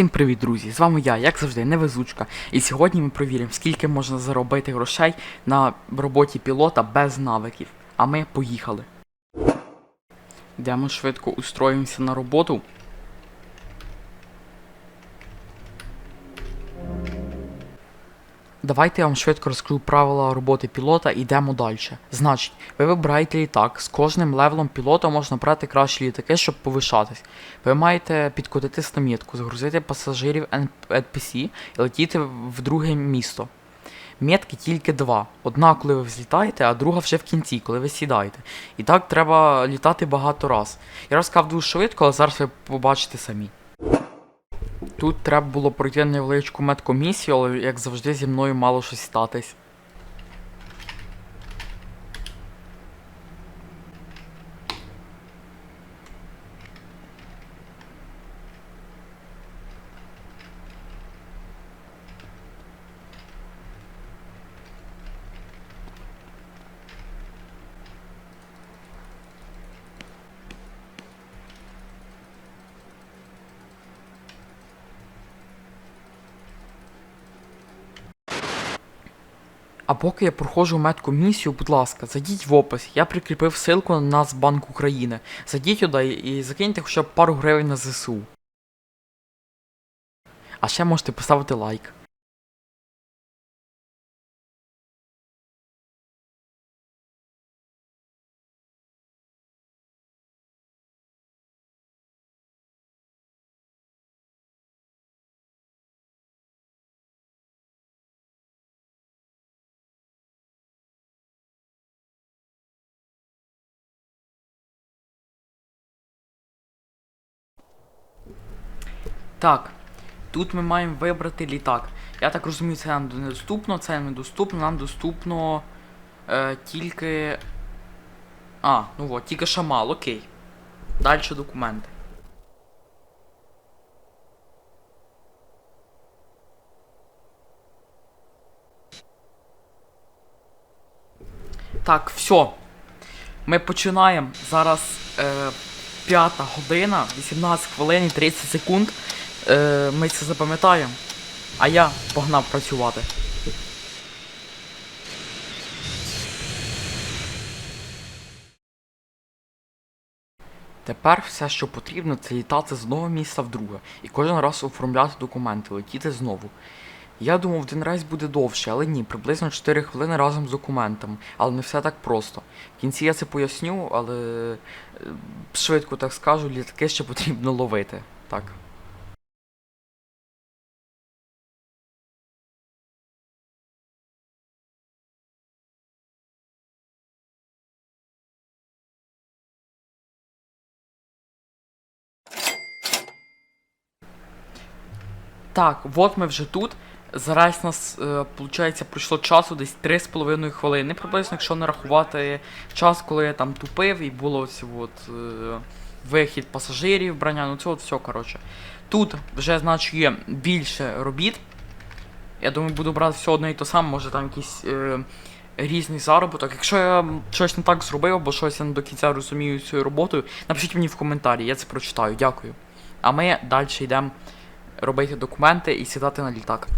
Усім привіт, друзі! З вами я, як завжди, невезучка. І сьогодні ми провіримо, скільки можна заробити грошей на роботі пілота без навиків. А ми поїхали. Йдемо швидко устроїмося на роботу. Давайте я вам швидко розкрию правила роботи пілота і йдемо далі. Значить, ви вибираєте літак. З кожним левелом пілота можна брати кращі літаки, щоб повишатись. Ви маєте підкотити стамітку, загрузити пасажирів NPC і летіти в друге місто. Метки тільки два. Одна, коли ви взлітаєте, а друга вже в кінці, коли ви сідаєте. І так треба літати багато раз. Я розказав дуже швидко, але зараз ви побачите самі. Тут треба було пройти невеличку медкомісію, але як завжди зі мною мало щось статись. А поки я проходжу медкомісію, будь ласка, зайдіть в опис. Я прикріпив ссылку на Нацбанк України. Зайдіть туди і закиньте хоча б пару гривень на ЗСУ. А ще можете поставити лайк. Так, тут ми маємо вибрати літак. Я так розумію, це нам недоступно, це недоступно, нам доступно е, тільки. А, ну от, тільки шамал, окей. Далі документи. Так, все. Ми починаємо. Зараз е, 5 година, 18 хвилин і 30 секунд. Е, ми це запам'ятаємо. А я погнав працювати. Тепер все, що потрібно, це літати з одного місця в друге. І кожен раз оформляти документи, летіти знову. Я думав, один рейс буде довше, але ні, приблизно 4 хвилини разом з документами. Але не все так просто. В кінці я це поясню, але е, швидко так скажу, літаки ще потрібно ловити. Так. Так, от ми вже тут. Зараз нас, е, виходить, пройшло часу десь 3,5 хвилини приблизно, якщо не рахувати час, коли я там тупив і було ось от, е, вихід пасажирів, брання, ну це от все, коротше. Тут вже, значить, є більше робіт. Я думаю, буду брати все одне і то саме, може там якийсь е, різний заробіток. Якщо я щось не так зробив, або щось я не до кінця розумію цією роботою, напишіть мені в коментарі, я це прочитаю, дякую. А ми далі йдемо робити документи і сідати на літак.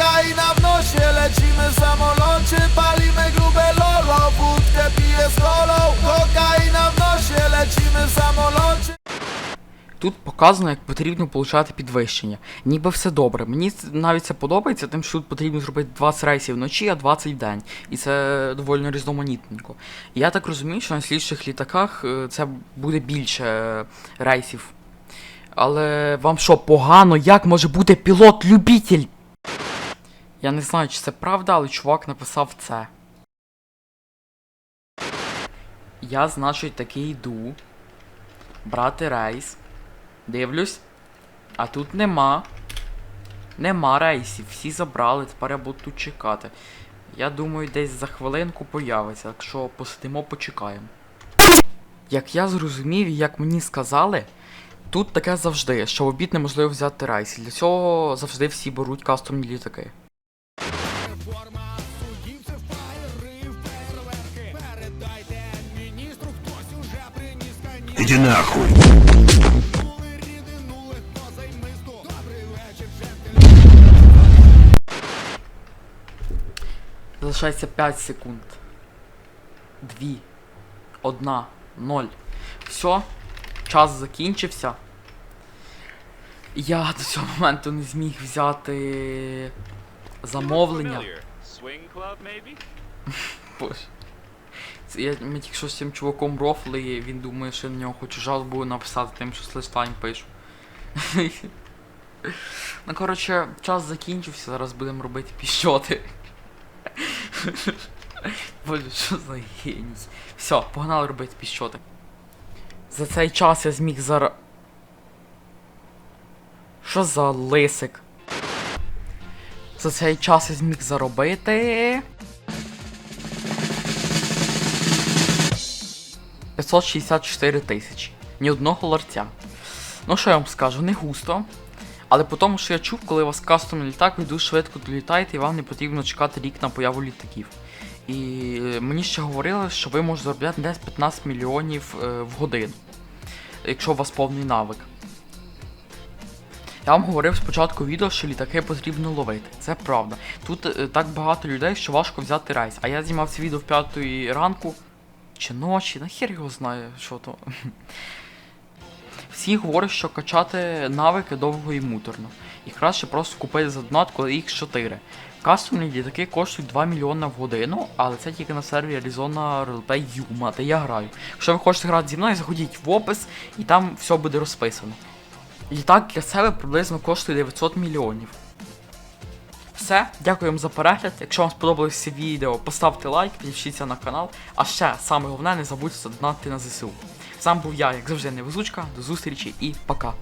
Kokaina w nosie, lecimy w samolocie Palimy grube lolo, wódkę piję z kolą Kokaina w nosie, lecimy w samolocie Тут показано, як потрібно получати підвищення. Ніби все добре. Мені навіть це подобається, тим, що тут потрібно зробити 20 рейсів вночі, а 20 в день. І це доволі різноманітненько. І я так розумію, що на слідчих літаках е, це буде більше е, рейсів. Але вам що, погано, як може бути пілот-любитель? Я не знаю, чи це правда, але чувак написав це. Я, значить, таки йду. Брати рейс. Дивлюсь. А тут нема. Нема рейсів, всі забрали, тепер я буду тут чекати. Я думаю, десь за хвилинку появиться, так що посидимо, почекаємо. Як я зрозумів і як мені сказали, тут таке завжди, що в обід неможливо взяти рейс. Для цього завжди всі беруть кастомні літаки. Иди нахуй. Залишається 5 секунд. 2. 1. 0. Все. Час закінчився. Я до цього моменту не зміг взяти замовлення. Боже. Я, ми тільки що з цим чуваком рофли, і він думає, що я на нього хочу жалобу написати тим, що листань пишу. ну коротше, час закінчився, зараз будемо робити піщоти. Боже, що за геній. Все, погнали робити піщоти. За цей час я зміг зара. Що за лисик? За цей час я зміг заробити. 564 тисячі. Ні одного ларця. Ну що я вам скажу, не густо. Але по тому, що я чув, коли у вас кастомний літак, ви дуже швидко долітаєте і вам не потрібно чекати рік на появу літаків. І е, мені ще говорили, що ви можете заробляти десь 15 мільйонів е, в годину, якщо у вас повний навик. Я вам говорив спочатку відео, що літаки потрібно ловити. Це правда. Тут е, так багато людей, що важко взяти рейс. А я знімав це відео в 5 ранку чи ночі, нахер його знає, що то. Всі говорять, що качати навики довго і муторно. І краще просто купити за донат, коли їх 4. Кастомні літаки коштують 2 мільйона в годину, але це тільки на сервері Arizona Roleplay Yuma, де я граю. Якщо ви хочете грати зі мною, заходіть в опис і там все буде розписано. Літак для себе приблизно коштує 900 мільйонів. Все, дякую вам за перегляд. Якщо вам сподобалось це відео, поставте лайк, підпишіться на канал. А ще саме головне, не забудьте задонатити на ЗСУ. Сам був я, як завжди, невезучка. До зустрічі і пока.